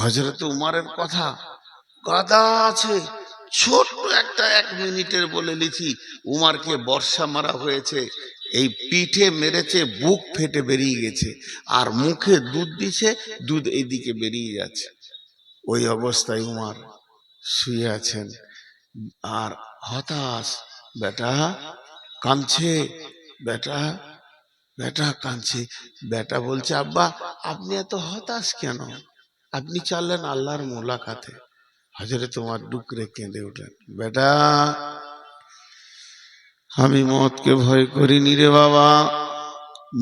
হজরত উমারের কথা গাদা আছে। ছোট্ট একটা এক মিনিটের বলে লিখি, উমারকে বর্ষা মারা হয়েছে, এই পিঠে মেরেছে, বুক ফেটে বেরিয়ে গেছে, আর মুখে দুধ দিছে, দুধ এইদিকে বেরিয়ে যাচ্ছে। ওই অবস্থায় উমার শুয়ে আছেন, আর হতাশ, বেটা, কাঁদছে, বেটা বেটা কাঁদছে। বেটা বলছে, আব্বা, আপনি এত হতাশ কেন? আপনি চাললেন আল্লাহর মোলাকাতে। হাজরে তোমার ডুকরে কেঁদে উঠলেন বেটা, আমি মতকে ভয় করিনি রে বাবা।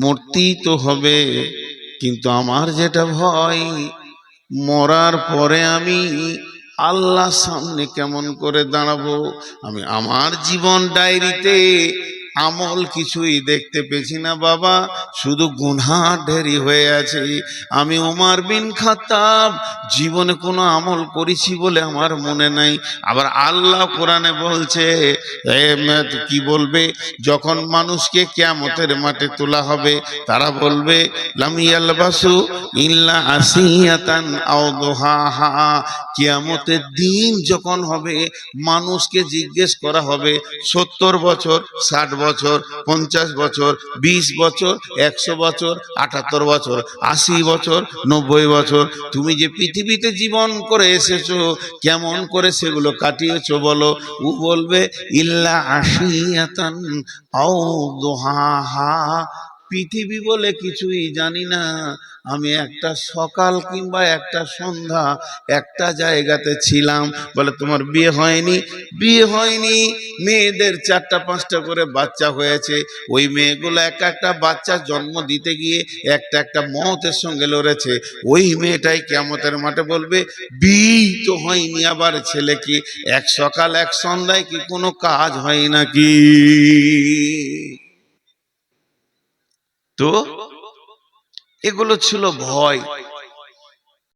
মরতেই তো হবে, কিন্তু আমার যেটা ভয়, মরার পরে আমি আল্লাহ সামনে কেমন করে দাঁড়াবো? আমি আমার জীবন ডায়েরিতে আমল কিছুই দেখতে পেছি না, বাবা। শুধু গুনহা ঢেরি হয়ে আছে। আমি উমার বিন খাতাব জীবনে কোনো আমল করেছি বলে আমার মনে নাই। আবার আল্লাহ কোরআনে বলছে কি বলবে? যখন মানুষকে কিয়ামতের মাঠে তোলা হবে, তারা বলবে লামিয়ালবাসু ইল্লা আসিয়াতান কিয়ামতের দিন যখন হবে, মানুষকে জিজ্ঞেস করা হবে, সত্তর বছর, ষাট বছর পঞ্চাশ বছর, বিশ বছর, একশো বছর, আটাত্তর বছর, আশি বছর, নব্বই বছর। তুমি যে পৃথিবীতে জীবন করে এসেছ, কেমন করে সেগুলো কাটিয়েছো বলো? ও বলবে, ইল্লা আশিয়াতান আও দুহাহা। পৃথিবী বলে কিছুই জানি না। আমি একটা সকাল কিংবা একটা সন্ধ্যা একটা জায়গাতে ছিলাম। বলে তোমার বিয়ে হয়নি? বিয়ে হয়নি। মেয়েদের চারটা, পাঁচটা করে বাচ্চা হয়েছে। ওই মেয়েগুলো এক একটা বাচ্চা জন্ম দিতে গিয়ে একটা একটা মতের সঙ্গে লড়েছে। ওই মেয়েটাই কেমতের মাঠে বলবে, বিয়ে তো হয়নি আবার ছেলে কি এক সকাল, এক সন্ধ্যায় কি কোনো কাজ হয় নাকি? তো এগুলো ছিল ভয়।